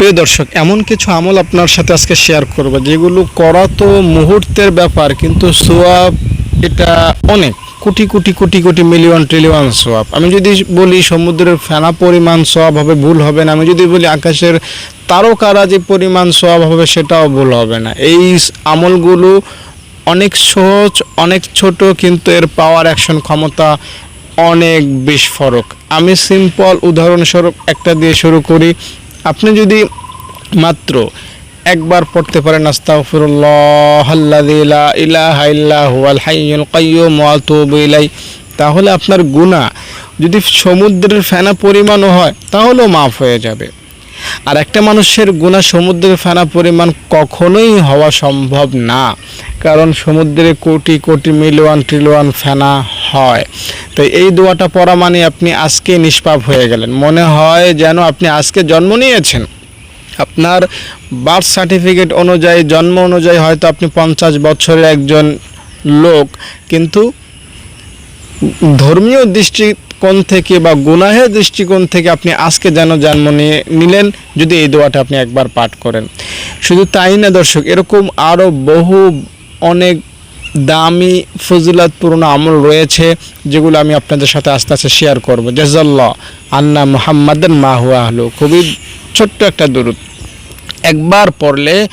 প্রিয় দর্শক, এমন কিছু আমল আপনার সাথে আজকে শেয়ার করব, যেগুলো করা তো মুহূর্তের ব্যাপার, কিন্তু সোয়াব এটা অনেক। কোটি কোটি কোটি কোটি মিলিয়ন ট্রিলিয়ন সোয়াব। আমি যদি বলি সমুদ্রের ফেনা পরিমাণ সোয়াব হবে, ভুল হবে না। আমি যদি বলি আকাশের তারকারা যে পরিমাণ সোয়াব হবে, সেটাও ভুল হবে না। এই আমলগুলো অনেক সহজ, অনেক ছোট, কিন্তু এর পাওয়ার অ্যাকশন ক্ষমতা অনেক বিস্ফোরক। আমি সিম্পল উদাহরণস্বরূপ একটা দিয়ে শুরু করি। আপনি যদি মাত্র একবার পড়তে পারেন ইলাই তাহলে আপনার গুনাহ যদি সমুদ্রের ফেনা পরিমাণও হয়, তাহলেও মাফ হয়ে যাবে। আর একটা মানুষের গুণা সমুদ্রের ফেনা পরিমাণ কখনোই হওয়া সম্ভব না, কারণ সমুদ্রে কোটি কোটি মিলিয়ন ট্রিলিয়ন ফেনা হয়। তো এই দোয়াটা পড়া মানে আপনি আজকে নিষ্পাপ হয়ে গেলেন। মনে হয় যেন আপনি আজকে জন্ম নিয়েছেন। আপনার বার্থ সার্টিফিকেট অনুযায়ী, জন্ম অনুযায়ী হয়তো আপনি পঞ্চাশ বছরের একজন লোক, কিন্তু ধর্মীয় দৃষ্টিকোণ থেকে বা গুনাহের দৃষ্টিকোণ থেকে আপনি আজকে যেন জন্ম নিয়ে নিলেন, যদি এই দোয়াটা আপনি একবার পাঠ করেন। শুধু তাই না দর্শক, এরকম আরও বহু অনেক দামি, ফজিলাতপূর্ণ আমল রয়েছে, যেগুলো আমি আপনাদের সাথে আস্তে আস্তে শেয়ার করব। জাজাল্লাহ আন্না মোহাম্মদের মাহু আহলু খুবই ছোট্ট একটা দূরত একবার পড়লে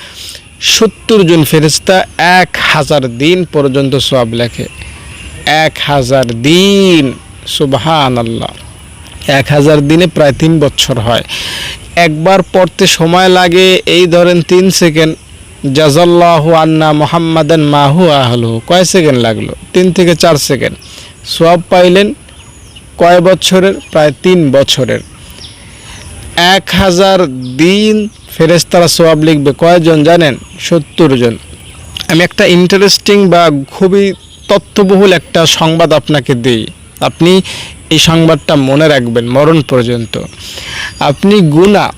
সত্তর জন ফেরিস্তা এক হাজার দিন পর্যন্ত সব লেখে। এক হাজার দিন সুবহান আল্লাহ এক হাজার দিনে প্রায় তিন বছর হয়। একবার পড়তে সময় লাগে, এই ধরেন তিন সেকেন্ড জাজাল্লাহু আন্না মোহাম্মদান মাহু আহলু কয় সেকেন্ড লাগল? তিন থেকে চার সেকেন্ড। সব পাইলেন কয় বছরের? প্রায় তিন বছরের। এক হাজার দিন ফেরেস্তারা সোয়াব লিখবে। কয়জন জানেন? সত্তর জন। আমি একটা ইন্টারেস্টিং বা খুবই তথ্যবহুল একটা সংবাদ আপনাকে দিই। আপনি এই সংবাদটা মনে রাখবেন মরণ পর্যন্ত। আপনি গুণা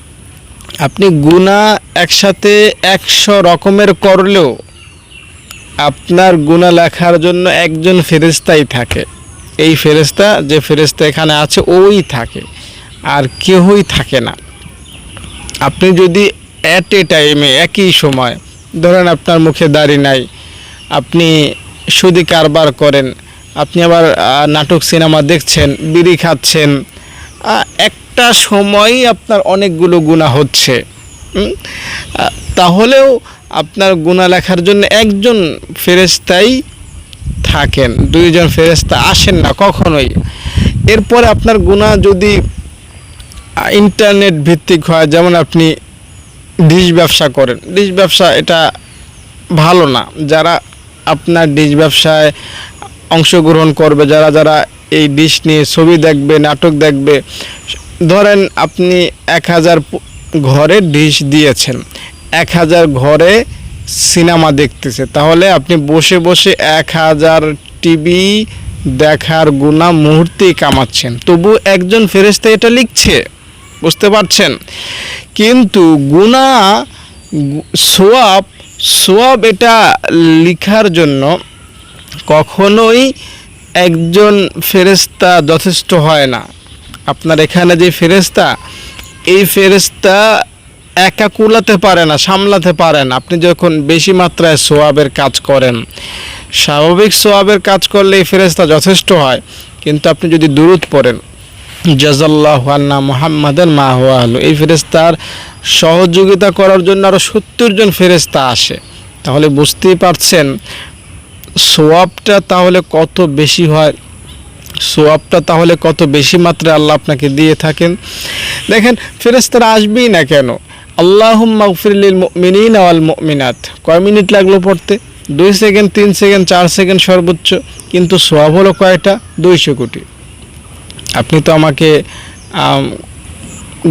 আপনি গুণা একসাথে একশো রকমের করলেও আপনার গুণা লেখার জন্য একজন ফেরেস্তাই থাকে। এই ফেরেস্তা যে ফেরেস্তা এখানে আছে ওই থাকে আর কেউই থাকে না। আপনি যদি অ্যাট এ টাইমে একই সময় ধরেন আপনার মুখে দাড়ি নাই আপনি সুদি কারবার করেন আপনি আবার নাটক সিনেমা দেখছেন বিড়ি খাচ্ছেন আহ, একটা সময়ই আপনার অনেকগুলো গুণা হচ্ছে। তাহলেও আপনার গুণা লেখার জন্য একজন ফেরেস্তাই থাকেন, দুইজন ফেরেস্তা আসেন না কখনোই। এরপরে আপনার গুণা যদি ইন্টারনেট ভিত্তিক হয়, যেমন আপনি ডিশ ব্যবসা করেন, ডিশ ব্যবসা এটা ভালো না। যারা আপনার ডিশ ব্যবসায় অংশগ্রহণ করবে, যারা যারা এই ডিশ নিয়ে ছবি দেখবে, নাটক দেখবে ধরেন আপনি এক হাজার ঘরে ডিশ দিয়েছেন, এক হাজার ঘরে সিনেমা দেখতেছে, তাহলে আপনি বসে বসে এক হাজার টিভি দেখার গুণা মুহূর্তেই কামাচ্ছেন। তবু একজন ফেরেস্তা এটা লিখছে, বুঝতে পারছেন? কিন্তু গুণা সোয়াব সোয়াব এটা লিখার জন্য কখনোই একজন ফেরেস্তা যথেষ্ট হয় না। আপনার এখানে যে ফেরেস্তা এই ফেরেস্তা একা কুলাতে পারে না, সামলাতে পারেন আপনি যখন বেশি মাত্রায় সোয়াবের কাজ করেন, স্বাভাবিক সোয়াবের কাজ করলে এই ফেরেস্তা যথেষ্ট হয়। কিন্তু আপনি যদি দূরত পড়েন জাজাল্লাহ আন্না মোহাম্মদের মা হওয়া হলো এই ফেরেস্তার সহযোগিতা করার জন্য আরও সত্তর জন ফেরেস্তা আসে। তাহলে বুঝতেই পারছেন, সোয়াবটা তাহলে কত বেশি হয় সোয়াবটা তাহলে কত বেশি মাত্রায় আল্লাহ আপনাকে দিয়ে থাকেন? দেখেন ফেরেস্তারা আসবেই না কেন? আল্লাহ মাগফিরলিল মিনিন আওয়াল মিনাত কয় মিনিট লাগল পড়তে? দুই সেকেন্ড, তিন সেকেন্ড, চার সেকেন্ড সর্বোচ্চ, কিন্তু সোয়াব হলো কয়টা? দুইশো কোটি। আপনি তো আমাকে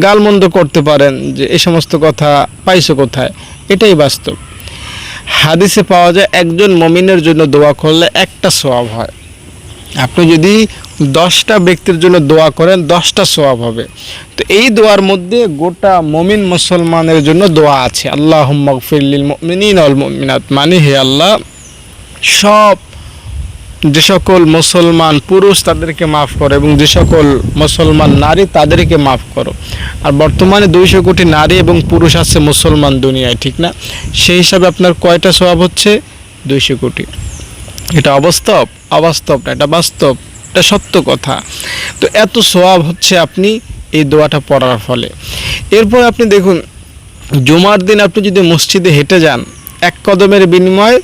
গালমন্দ করতে পারেন যে এই সমস্ত কথা পাইছো কোথায়? এটাই বাস্তব। হাদিসে পাওয়া যায়, একজন মমিনের জন্য দোয়া করলে একটা সোয়াব হয়। আপনি যদি দশটা ব্যক্তির জন্য দোয়া করেন, দশটা সোয়াব হবে। তো এই দোয়ার মধ্যে গোটা মমিন মুসলমানের জন্য দোয়া আছে। আল্লাহ মগফিরলিল মিনিন অল মমিনাত। মানে হে আল্লাহ, সব যে সকল মুসলমান পুরুষ তাদেরকে মাফ করো এবং যে সকল মুসলমান নারী তাদেরকে মাফ করো। আর বর্তমানে দুইশো কোটি নারী এবং পুরুষ আছে মুসলমান দুনিয়ায়, ঠিক না? সেই হিসাবে আপনার কয়টা স্বভাব হচ্ছে? দুইশো কোটি। এটা অবাস্তব? অবাস্তব না, এটা বাস্তব, এটা সত্য কথা। তো এত সোয়াব হচ্ছে আপনি এই দোয়াটা পড়ার ফলে। এরপর আপনি দেখুন, জুমার দিন আপনি যদি মসজিদে হেঁটে যান, এক কদমের বিনিময়ে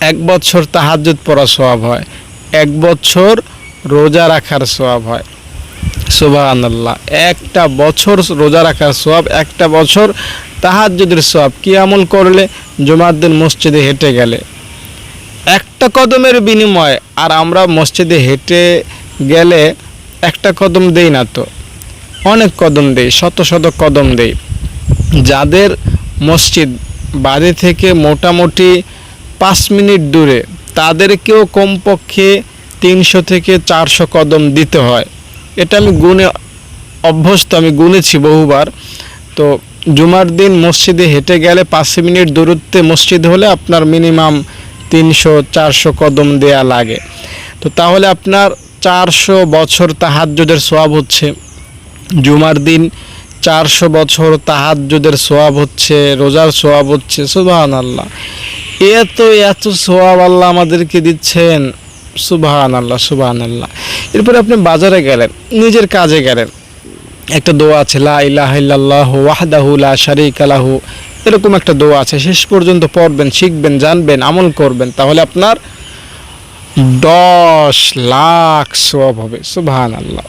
এক বছর তাহাজ্জুদ পড়া সোয়াব হয়, এক বছর রোজা রাখার সোয়াব হয়। সুবাহান আল্লাহ একটা বছর রোজা রাখার সোয়াব একটা বছর তাহাজ্জুদের সোয়াব কি আমল করলে? জুমার দিন মসজিদে হেঁটে গেলে। একটা কদমের বিনিময়, আর আমরা মসজিদে হেঁটে গেলে একটা কদম দেই না তো। অনেক কদম দেই, শত শত কদম দেই। যাদের মসজিদ বাড়ি থেকে মোটামুটি পাঁচ মিনিট দূরে, তাদেরকেও কমপক্ষে তিনশো থেকে চারশো কদম দিতে হয়। এটা আমি গুনে অভ্যস্ত, আমি গুনেছি বহুবার। তো জুমার দিন মসজিদে হেঁটে গেলে পাঁচ মিনিট দূরত্বে মসজিদ হলে আপনার মিনিমাম তিনশো, চারশো কদম দেয়া লাগে। তো তাহলে আপনার চারশো বছর তাহাজ্জুদের সোয়াব হচ্ছে। জুমার দিন চারশো বছর তাহাজ্জুদের সোয়াব হচ্ছে, রোজার সোয়াব হচ্ছে সুবাহান আল্লাহ এত এত সোয়াব আল্লাহ আমাদেরকে দিচ্ছেন। সুবাহান আল্লাহ সুবাহান আল্লাহ এরপরে আপনি বাজারে গেলেন, নিজের কাজে গেলেন। একটা দোয়া আছে, লা ইলাহা ইল্লাল্লাহ ওয়াহদাহু লা শারীকা লাহু। এরকম একটা দোয়া আছে, শেষ পর্যন্ত পড়বেন, শিখবেন, জানবেন, আমল করবেন, তাহলে আপনার দশ লাখ সোয়াব হবে। সুবাহান আল্লাহ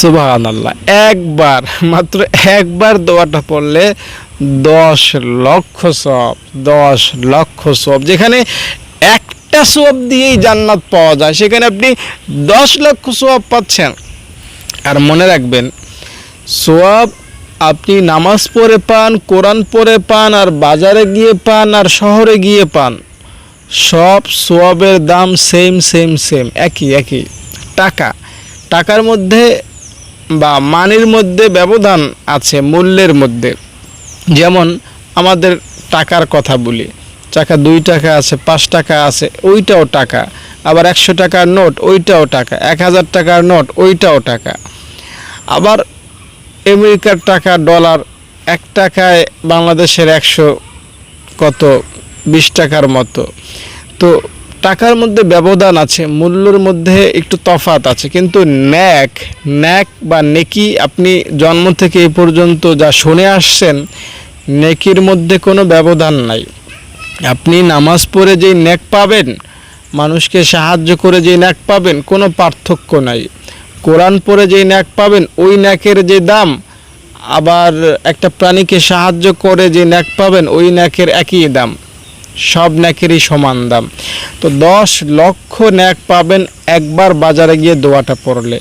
সুবাহান আল্লাহ একবার, মাত্র একবার দোয়াটা পড়লে দশ লক্ষ সব দশ লক্ষ সব যেখানে একটা সব দিয়েই জান্নাত পাওয়া যায়, সেখানে আপনি দশ লক্ষ সব পাচ্ছেন। আর মনে রাখবেন সোয়াব আপনি নামাজ পড়ে পান, কোরআন পড়ে পান, আর বাজারে গিয়ে পান, আর শহরে গিয়ে পান, সব সোয়াবের দাম সেম সেম সেম একই একই। টাকা, টাকার মধ্যে বা মানের মধ্যে ব্যবধান আছে, মূল্যের মধ্যে। যেমন আমাদের টাকার কথা বলি, টাকা দুই টাকা আছে, পাঁচ টাকা আছে, ওইটাও টাকা। আবার একশো টাকার নোট, ওইটাও টাকা। এক হাজার টাকার নোট, ওইটাও টাকা। আবার আমেরিকার টাকা, ডলার এক টাকায় বাংলাদেশের একশো কত, বিশ টাকার মতো। তো টাকার মধ্যে ব্যবধান আছে, মূল্যর মধ্যে একটু তফাত আছে, কিন্তু ন্যাক ন্যাক বা নেকি, আপনি জন্ম থেকে এই পর্যন্ত যা শুনে আসছেন, নেকির মধ্যে কোনো ব্যবধান নাই। আপনি নামাজ পড়ে যেই ন্যাক পাবেন, মানুষকে সাহায্য করে যেই ন্যাক পাবেন, কোনো পার্থক্য নাই। কোরআন পরে যেই ন্যাক পাবেন, ওই ন্যাকের যে দাম, আবার একটা প্রাণীকে সাহায্য করে যে ন্যাক পাবেন, ওই ন্যাকের একই দাম, সব ন্যাকেরই সমান দাম। তো দশ লক্ষ ন্যাক পাবেন, একবার বাজারে গিয়ে দোয়াটা পড়লে।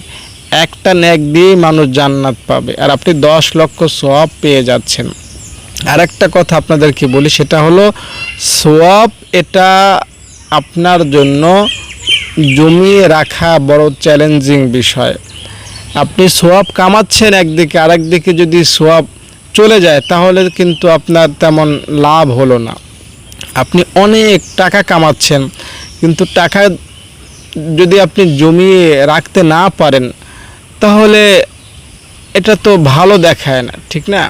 একটা ন্যাক দিয়েই মানুষ জান্নাত পাবে, আর আপনি দশ লক্ষ সোয়াব পেয়ে যাচ্ছেন। আর একটা কথা আপনাদেরকে বলি, সেটা হলো, সোয়াব এটা আপনার জন্য জমিয়ে রাখা বড় চ্যালেঞ্জিং বিষয়। আপনি সোয়াব কামাচ্ছেন একদিকে, আরেকদিকে যদি সোয়াব চলে যায়, তাহলে কিন্তু আপনার তেমন লাভ হলো না। আপনি অনেক টাকা কামাচ্ছেন, কিন্তু টাকা যদি আপনি জমিয়ে রাখতে না পারেন, তাহলে এটা তো ভালো দেখায় না, ঠিক না?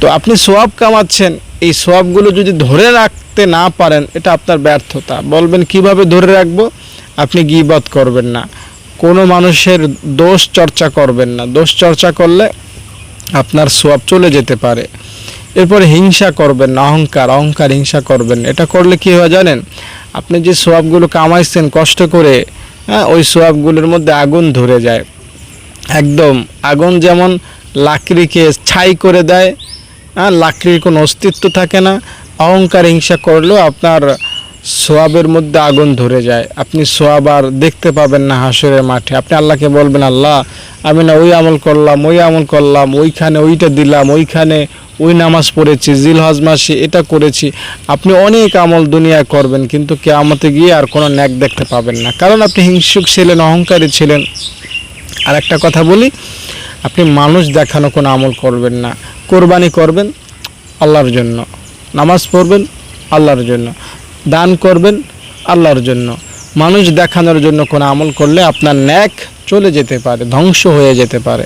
তো আপনি সোয়াব কামাচ্ছেন, এই সোয়াবগুলো যদি ধরে রাখতে না পারেন, এটা আপনার ব্যর্থতা। বলবেন, কীভাবে ধরে রাখব? আপনি গিবত করবেন না। কোনো মানুষের দোষ চর্চা করবেন না। দোষ চর্চা করলে আপনার সোয়াব চলে যেতে পারে। এরপরে হিংসা করবেন না, অহংকার অহংকার হিংসা করবেন এটা করলে কি হয় জানেন? আপনি যে সোয়াবগুলো কামাইছেন কষ্ট করে হ্যাঁ ওই সোয়াবগুলোর মধ্যে আগুন ধরে যায়। একদম আগুন যেমন লাকড়িকে ছাই করে দেয় হ্যাঁ লাকড়ির কোনো অস্তিত্ব থাকে না। অহংকার হিংসা করলেও আপনার সোয়াবের মধ্যে আগুন ধরে যায়। আপনি সোয়াব আর দেখতে পাবেন না হাসরের মাঠে। আপনি আল্লাহকে বলবেন, আল্লাহ, আমি না ওই আমল করলাম, ওই আমল করলাম, ওইখানে ওইটা দিলাম, ওইখানে ওই নামাজ পড়েছি জিল মাসে এটা করেছি। আপনি অনেক আমল দুনিয়ায় করবেন, কিন্তু কেয়ামতে গিয়ে আর কোনো ন্যাক দেখতে পাবেন না। কারণ আপনি হিংসুক ছিলেন, অহংকারী ছিলেন। আর একটা কথা বলি, আপনি মানুষ দেখানো কোনো আমল করবেন না। কোরবানি করবেন, আল্লাহর জন্য। নামাজ পড়বেন, আল্লাহর জন্য। দান করবেন আল্লাহর জন্য। মানুষ দেখানোর জন্য কোনো আমল করলে আপনার ন্যাক চলে যেতে পারে, ধ্বংস হয়ে যেতে পারে।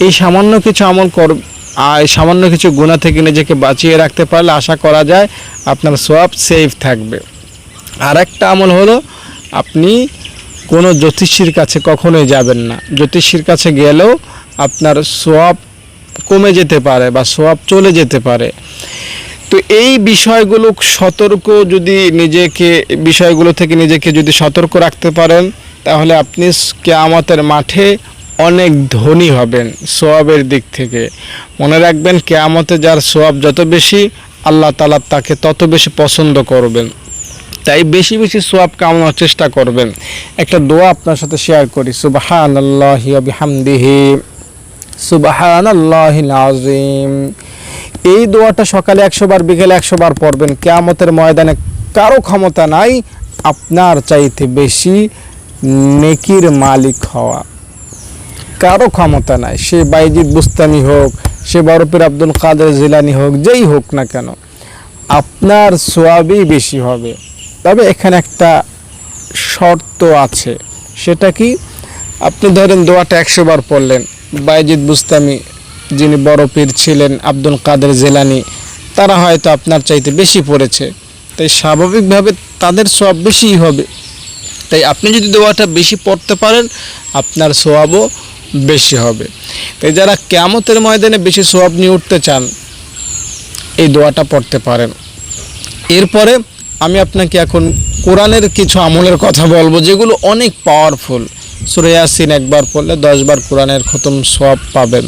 এই সামান্য কিছু আমল কর আর সামান্য কিছু গুণা থেকে নিজেকে বাঁচিয়ে রাখতে পারলে আশা করা যায় আপনার সোয়াব সেফ থাকবে। আর একটা আমল হলো, আপনি কোনো জ্যোতিষীর কাছে কখনোই যাবেন না। জ্যোতিষীর কাছে গেলেও আপনার সোয়াব কমে যেতে পারে বা সোয়াব চলে যেতে পারে। তো এই বিষয়গুলো সতর্ক যদি নিজেকে, বিষয়গুলো থেকে নিজেকে যদি সতর্ক রাখতে পারেন, তাহলে আপনি কেয়ামতের মাঠে অনেক ধনী হবেন সোয়াবের দিক থেকে। মনে রাখবেন কেয়ামতে যার সোয়াব যত বেশি, আল্লাহ তালা তাকে তত বেশি পছন্দ করবেন। তাই বেশি বেশি সোয়াব কামানোর চেষ্টা করবেন। একটা দোয়া আপনার সাথে শেয়ার করি। সুবাহান আল্লাহ বিহামদিহি। সুবাহান আল্লাহ আজিম এই দোয়াটা সকালে একশো বার, বিকেলে একশো বার পড়বেন। কেয়ামতের ময়দানে কারও ক্ষমতা নাই, আপনার চাইতে বেশি নেকির মালিক হওয়া। কারও ক্ষমতা নাই, সে বাইজিদ বুস্তানি হোক, সে বরফের আব্দুল কাদের জিলানি হোক, যেই হোক না কেন, আপনার সোয়াবই বেশি হবে। তবে এখানে একটা শর্ত আছে, সেটা কি? আপনি ধরেন দোয়াটা একশো বার পড়লেন, বাইজিদ বুস্তামি যিনি বড় পীর ছিলেন আব্দুল কাদের জেলানি, তারা হয়তো আপনার চাইতে বেশি পড়েছে। তাই স্বাভাবিকভাবে তাদের সোয়াব বেশিই হবে। তাই আপনি যদি দোয়াটা বেশি পড়তে পারেন, আপনার সোয়াবও বেশি হবে। তাই যারা কেয়ামতের ময়দানে বেশি সোয়াব নিয়ে উঠতে চান, এই দোয়াটা পড়তে পারেন। এরপরে আমি আপনাকে এখন কোরআনের কিছু আমলের কথা বলব, যেগুলো অনেক পাওয়ারফুল সুরে ইয়াসিন একবার পড়লে দশবার কোরআনের খতম সোয়াব পাবেন।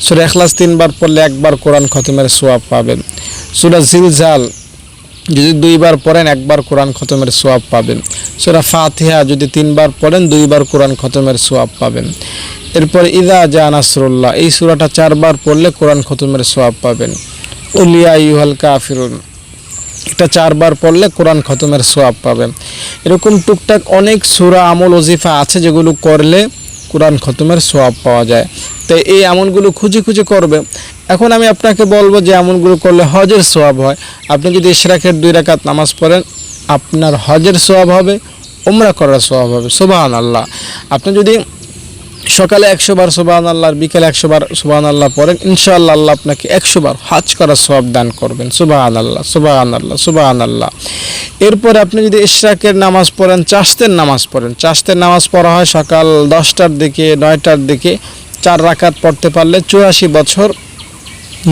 সুরে এখলাস তিনবার পড়লে একবার কোরআন খতমের সোয়াব পাবেন। সুরা জিলজাল যদি দুইবার পড়েন, একবার কোরআন খতমের সোয়াব পাবেন। সুরা ফাতিহা যদি তিনবার পড়েন, দুইবার কোরআন খতমের সোয়াব পাবেন। এরপর ইদা জা নাসরুল্লাহ, এই সুরাটা চারবার পড়লে কোরআন খতমের সোয়াব পাবেন। উলিয়া ইউহাল কাফিরুন। এটা চারবার পড়লে কোরআন খতমের সোয়াব পাবেন। এরকম টুকটাক অনেক সুরা আমল ওজিফা আছে যেগুলো করলে কোরআন খতমের সোয়াব পাওয়া যায়। তো এই আমলগুলো খুঁজে খুঁজে করবে। এখন আমি আপনাকে বলব যে আমলগুলো করলে হজের সোয়াব হয়। আপনি যদি ইশরাকের দুই রাকাত নামাজ পড়েন, আপনার হজের সোয়াব হবে, উমরা করার সোয়াব হবে। সোবাহান আল্লাহ আপনি যদি সকালে একশো বার সোবাহান আল্লাহ আর বিকেলে একশো বার সোবাহান আল্লাহ পড়েন। ইনশাআল্লাহ আল্লাহ আপনাকে একশো বার হজ করার সব দান করবেন। সুবাহান আল্লাহ সুবাহান আল্লাহ সুবাহান আল্লাহ এরপরে আপনি যদি ইশরাকের নামাজ পড়েন চাষতের নামাজ পড়েন। চাষতের নামাজ পড়া হয় সকাল দশটার দিকে, নয়টার দিকে। চার রাকাত পড়তে পারলে চুরাশি বছর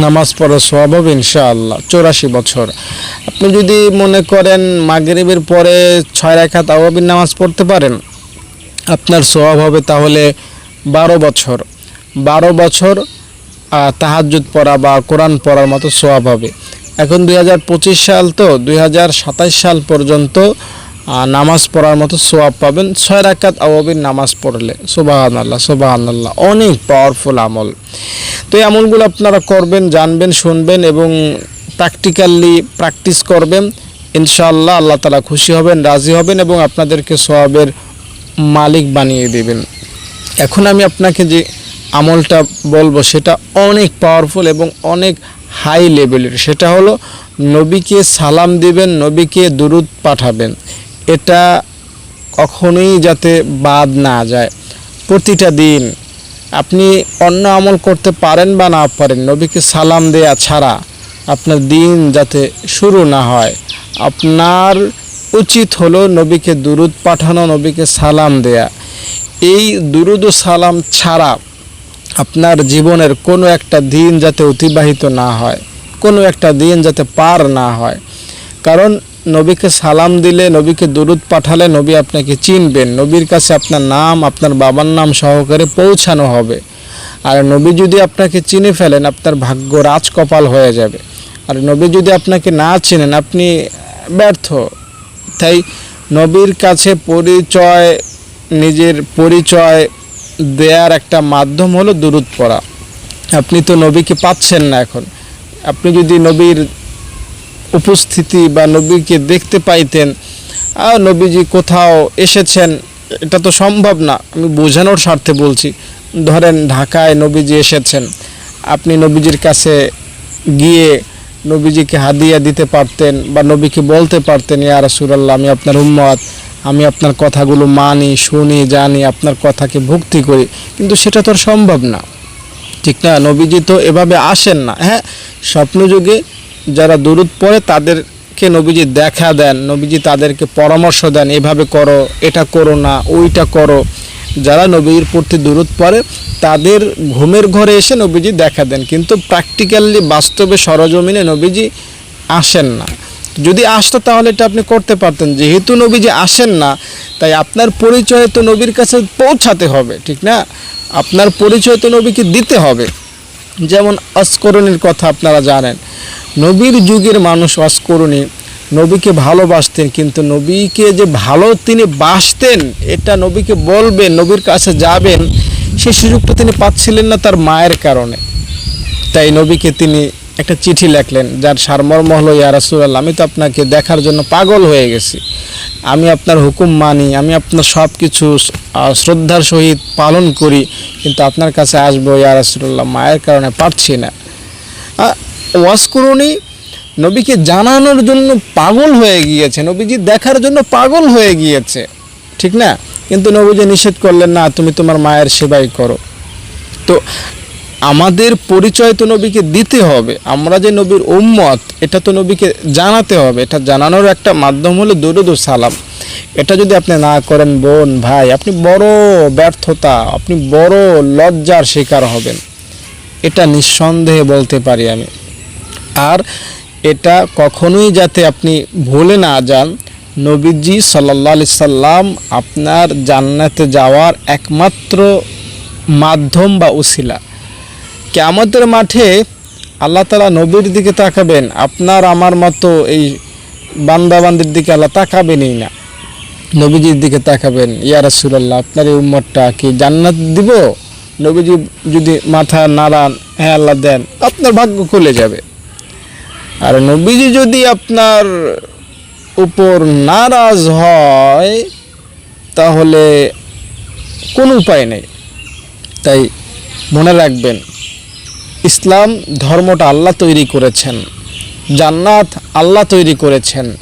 নামাজ পড়ার সব হবে ইনশাআল্লাহ, চৌরাশি বছর। আপনি যদি মনে করেন মাগরিবের পরে ছয় রাকাত আওয়াবির নামাজ পড়তে পারেন, আপনার সোয়াব হবে তাহলে বারো বছর। বারো বছর তাহাজুদ পড়া বা কোরআন পড়ার মতো সোয়াব হবে। এখন দু হাজার পঁচিশ সাল তো দু হাজার সাতাশ সাল পর্যন্ত নামাজ পড়ার মতো সোয়াব পাবেন। ছয় রাকাত আওয়াবির নামাজ পড়লে। সোবাহান আল্লাহ সোবাহান আল্লাহ অনেক পাওয়ারফুল আমল। তো এই আমলগুলো আপনারা করবেন, জানবেন, শুনবেন এবং প্র্যাকটিক্যালি প্র্যাকটিস করবেন। ইনশাআল্লাহ আল্লাহ তালা খুশি হবেন, রাজি হবেন এবং আপনাদেরকে সোয়াবের মালিক বানিয়ে দেবেন। এখন আমি আপনাকে যে আমলটা বলব, সেটা অনেক পাওয়ারফুল এবং অনেক হাই লেভেলের সেটা হলো, নবীকে সালাম দিবেন, নবীকে দুরুদ পাঠাবেন। এটা কখনোই যাতে বাদ না যায়। প্রতিটা দিন আপনি অন্য আমল করতে পারেন বা না পারেন, নবীকে সালাম দেয়া ছাড়া আপনার দিন যাতে শুরু না হয়। আপনার উচিত হলো নবীকে দুরুদ পাঠানো, নবীকে সালাম দেয়া। এই দুরুদ সালাম ছাড়া আপনার জীবনের কোনো একটা দিন যাতে অতিবাহিত না হয়, কোনো একটা দিন যাতে পার না হয়। কারণ নবীকে সালাম দিলে, নবীকে দুরুদ পাঠালে নবী আপনাকে চিনবেন, নবীর কাছে আপনার নাম, আপনার বাবার নাম সহকারে পৌঁছানো হবে। আর নবী যদি আপনাকে চিনে ফেলেন, আপনার ভাগ্য রাজকপাল হয়ে যাবে। আর নবী যদি আপনাকে না চিনেন, আপনি ব্যর্থ। তাই নবীর কাছে পরিচয় নিজের পরিচয় দেয়ার একটা মাধ্যম হলো দুরুদ পড়া। আপনি তো নবীকে পাচ্ছেন না এখন। আপনি যদি নবীর উপস্থিতি বা নবীকে দেখতে পাইতেন আর নবীজি কোথাও এসেছেন? এটা তো সম্ভব না। আমি বোঝানোর স্বার্থে বলছি, ধরেন ঢাকায় নবীজি এসেছেন। আপনি নবীজির কাছে গিয়ে নবীজিকে হাদিয়া দিতে পারতেন বা নবীকে বলতে পারতেন, ইয়া রাসূলুল্লাহ, আমি আপনার উম্মত। আমি আপনার কথাগুলো মানি, শুনি, জানি, আপনার কথাকে ভক্তি করি। কিন্তু সেটা তো আর সম্ভব না। ঠিক না? নবীজি তো এভাবে আসেন না। হ্যাঁ স্বপ্নযুগে যারা দূরত পড়ে তাদেরকে নবীজি দেখা দেন, নবীজি তাদেরকে পরামর্শ দেন, এভাবে করো, এটা করো না, ওইটা করো। যারা নবীর প্রতি দূরত পড়ে, তাদের ঘুমের ঘরে এসে নবীজি দেখা দেন। কিন্তু প্র্যাকটিক্যালি বাস্তবে সরজমিনে নবীজি আসেন না। যদি আসতো তাহলে এটা আপনি করতে পারতেন। যেহেতু নবী যে আসেন না, তাই আপনার পরিচয় তো নবীর কাছে পৌঁছাতে হবে, ঠিক না? আপনার পরিচয় তো নবীকে দিতে হবে। যেমন অস্করণীর কথা আপনারা জানেন। নবীর যুগের মানুষ অস্করণী, নবীকে ভালোবাসতেন, কিন্তু নবীকে যে ভালো তিনি বাসতেন, এটা নবীকে বলবেন, নবীর কাছে যাবেন সেই সুযোগটা তিনি পাচ্ছিলেন না তার মায়ের কারণে। তাই নবীকে তিনি একটা চিঠি লেখলেন, যার সারমর্ম হলো, ইয়া রাসূলুল্লাহ, আমি তো আপনাকে দেখার জন্য পাগল হয়ে গেছি। আমি আপনার হুকুম মানি, আমি আপনার সব কিছু শ্রদ্ধার সহিত পালন করি, কিন্তু আপনার কাছে আসব, ইয়া রাসূলুল্লাহ, মায়ের কারণে পারছি না। ওয়াজ নবীকে জানানোর জন্য পাগল হয়ে গিয়েছে, নবীজি দেখার জন্য পাগল হয়ে গিয়েছে, ঠিক না? কিন্তু নবীজি নিষেধ করলেন, না, তুমি তোমার মায়ের সেবাই করো। তো আমাদের পরিচয় তো নবীকে দিতে হবে। আমরা যে নবীর উম্মত, এটা তো নবীকে জানাতে হবে। এটা জানানোর একটা মাধ্যম হলো দরুদ সালাম। এটা যদি আপনি না করেন, বোন, ভাই, আপনি বড় ব্যর্থতা, আপনি বড় লজ্জার শিকার হবেন। এটা নিঃসন্দেহে বলতে পারি আমি। আর এটা কখনোই যাতে আপনি ভুলে না যান, নবীজি সাল্লাহ আলি সাল্লাম আপনার জান্নাতে যাওয়ার একমাত্র মাধ্যম বা উসিলা। কেয়ামতের মাঠে আল্লাহ তালা নবীর দিকে তাকাবেন, আপনার আমার মতো এই বান্দাবান্দির দিকে আল্লাহ তাকাবেনই না। নবীজির দিকে তাকাবেন, ইয়া আপনার এই উম্মতটা কি জান্নাত দিব? নবীজি যদি মাথা নাড়ান হ্যাঁ আল্লাহ দেন, আপনার ভাগ্য খুলে যাবে। আর নবীজি যদি আপনার উপর নারাজ হয়, তাহলে কোনো উপায় নেই। তাই মনে রাখবেন ইসলাম ধর্মটা আল্লাহ তৈরি করেছেন। জান্নাত আল্লাহ তৈরি করেছেন।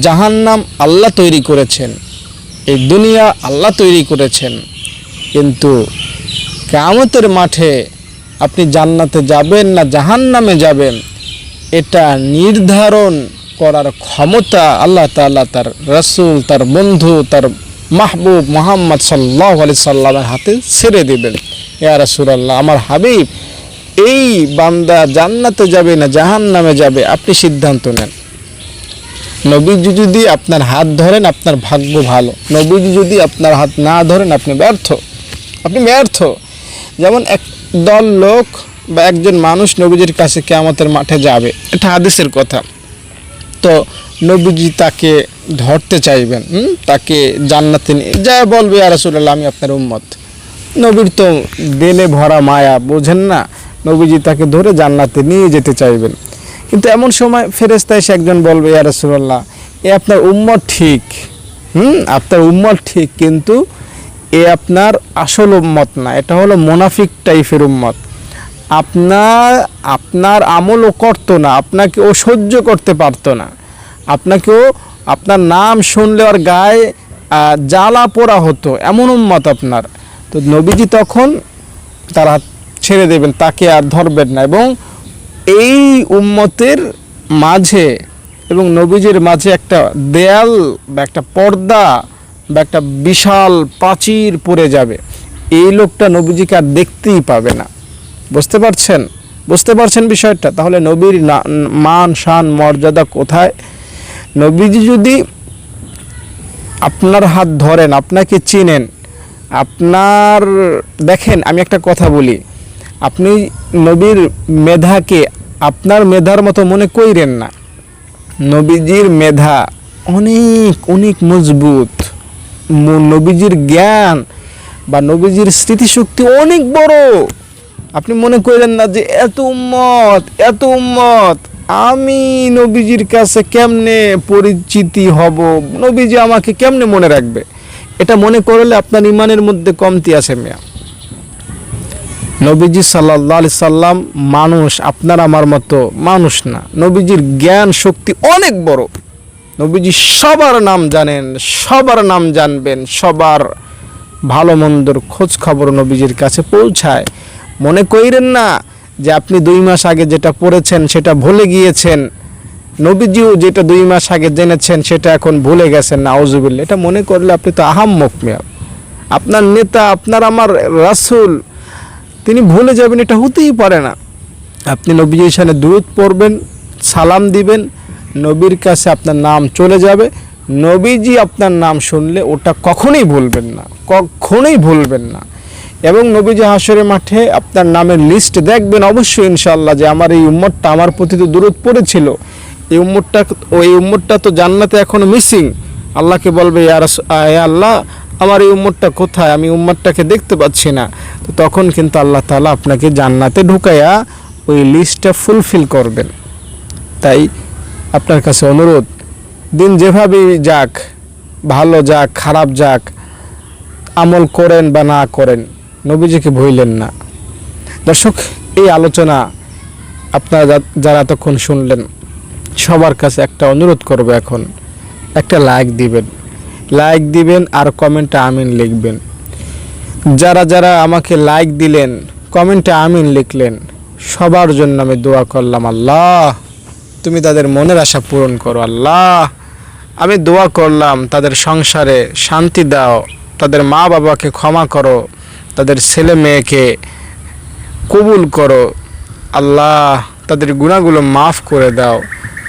জাহান্নাম আল্লাহ তৈরি করেছেন। এই দুনিয়া আল্লাহ তৈরি করেছেন। কিন্তু কামতের মাঠে আপনি জান্নাতে যাবেন না জাহান্নামে যাবেন, এটা নির্ধারণ করার ক্ষমতা আল্লাহ তাআলা তার রসুল, তার বন্ধু, তার মাহবুব মোহাম্মদ সাল্লাহ আলি সাল্লামের হাতে ছেড়ে দেবেন। ইয়া রাসূলুল্লাহ, আমার হাবিব এই বান্দা জান্নাতে যাবে না, জাহান্নামে যাবে? আপনি সিদ্ধান্ত নেন। নবীজি যদি আপনার হাত ধরেন, আপনার ভাগ্য ভালো। নবীজি যদি আপনার হাত না ধরেন, আপনি ব্যর্থ। আপনি ব্যর্থ। যেমন এক দল লোক বা একজন মানুষ নবীজির কাছে কেয়ামতের মাঠে যাবে। এটা হাদিসের কথা। তো নবীজি তাকে ধরতে চাইবেন তাকে জান্নাতে নিয়ে যা বলবে আর রাসূলুল্লাহ, আমি আপনার উম্মত। নবীর তো দেলে ভরা মায়া, বোঝেন না? নবীজি তাকে ধরে জান্নাতে নিয়ে যেতে চাইবেন। কিন্তু এমন সময় ফেরেস্তা এসে একজন বলবে, ইয়া এ আপনার উম্মত ঠিক। হুম, আপনার উম্মত ঠিক, কিন্তু এ আপনার আসল উম্মত না। এটা হলো মোনাফিক টাইপের উম্মত। আপনার আপনার আমলও করতো না, আপনাকে ও সহ্য করতে পারতো না। আপনাকেও, আপনার নাম শুনলে ওর গায়ে জ্বালা পোড়া হতো। এমন উম্মত আপনার। তো নবীজি তখন তারা ছেড়ে দেবেন, তাকে আর ধরবেন না। এবং এই উম্মতের মাঝে এবং নবীজির মাঝে একটা দেয়াল বা একটা পর্দা বা একটা বিশাল প্রাচীর পড়ে যাবে। এই লোকটা নবীজিকে আর দেখতেই পাবে না। বুঝতে পারছেন? বুঝতে পারছেন বিষয়টা? তাহলে নবীর মান, শান, মর্যাদা কোথায়? নবীজি যদি আপনার হাত ধরেন, আপনাকে চিনেন, আপনার, দেখেন, আমি একটা কথা বলি। আপনি নবীর মেধাকে আপনার মেধার মতো মনে কইরেন না। নবীজির মেধা অনেক অনেক মজবুত। নবীজির জ্ঞান বা নবীজির স্মৃতিশক্তি অনেক বড়। আপনি মনে করেন না যে এত উম্মত এত উম্মত। আমি নবীজির কাছে কেমনে পরিচিতি হব? নবীজি আমাকে কেমনে মনে রাখবে? এটা মনে করলে আপনার ইমানের মধ্যে কমতি আছে মেয়া। নবীজি সাল্লাহ সাল্লাম মানুষ, আপনার আমার মতো মানুষ না। নবীজির জ্ঞান শক্তি অনেক বড়। নবীজি সবার নাম জানেন, সবার নাম জানবেন, সবার ভালো মন্দর খোঁজ খবর নবীজির কাছে পৌঁছায়। মনে কইরেন না যে আপনি দুই মাস আগে যেটা পড়েছেন সেটা ভুলে গিয়েছেন। নবীজিও যেটা দুই মাস আগে জেনেছেন সেটা এখন ভুলে গেছেন না এটা মনে করলে আপনি তো আহাম্মক মেয়া। আপনার নেতা, আপনার আমার রাসূল তিনি ভুলে যাবেন, এটা হতেই পারে না। আপনি নবীজির সামনে দূরত পড়বেন, সালাম দিবেন, নবীর কাছে আপনার নাম চলে যাবে। নবীজি আপনার নাম শুনলে ওটা কখনোই ভুলবেন না, কখনোই ভুলবেন না। এবং নবীজি হাসরের মাঠে আপনার নামের লিস্ট দেখবেন অবশ্যই ইনশাল্লাহ যে আমার এই উম্মতটা আমার প্রতি তো দূরত পড়েছিল। এই উম্মতটা, ওই উম্মতটা তো জান্নাতে এখনও মিসিং আল্লাহকে বলবে ইয়া আল্লাহ আমার এই উম্মতটা কোথায়? আমি উম্মতটাকে দেখতে পাচ্ছি না। তো তখন কিন্তু আল্লাহ তাআলা আপনাকে জান্নাতে ঢুকাইয়া ওই লিস্টটা ফুলফিল করবেন। তাই আপনার কাছে অনুরোধ, দিন যেভাবেই যাক, ভালো যাক, খারাপ যাক, আমল করেন বা না করেন, নবীজিকে ভইলেন না। দর্শক, এই আলোচনা আপনারা যারা এতক্ষণ শুনলেন, সবার কাছে একটা অনুরোধ করব এখন, একটা লাইক দিবেন। লাইক দিবেন আর কমেন্টে আমিন লিখবেন। যারা যারা আমাকে লাইক দিলেন কমেন্টে আমিন লিখলেন, সবার জন্য আমি দোয়া করলাম, আল্লাহ, তুমি তাদের মনের আশা পূরণ করো, আল্লাহ, আমি দোয়া করলাম, তাদের সংসারে শান্তি দাও, তাদের মা বাবাকে ক্ষমা করো, তাদের ছেলে মেয়েকে কবুল করো, আল্লাহ, তাদের গুণাগুলো মাফ করে দাও।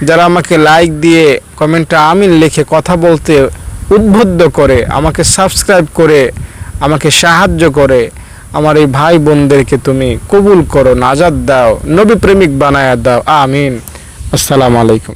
যারা আমাকে লাইক দিয়ে কমেন্টে আমিন লিখে কথা বলতে উদ্বুদ্ধ করে, আমাকে সাবস্ক্রাইব করে, আমাকে সাহায্য করে, আমার এই ভাই বোনদেরকে তুমি কবুল করো, নাজাদ দাও নবী প্রেমিক বানায়া দাও। আমিন। আসসালামু আলাইকুম।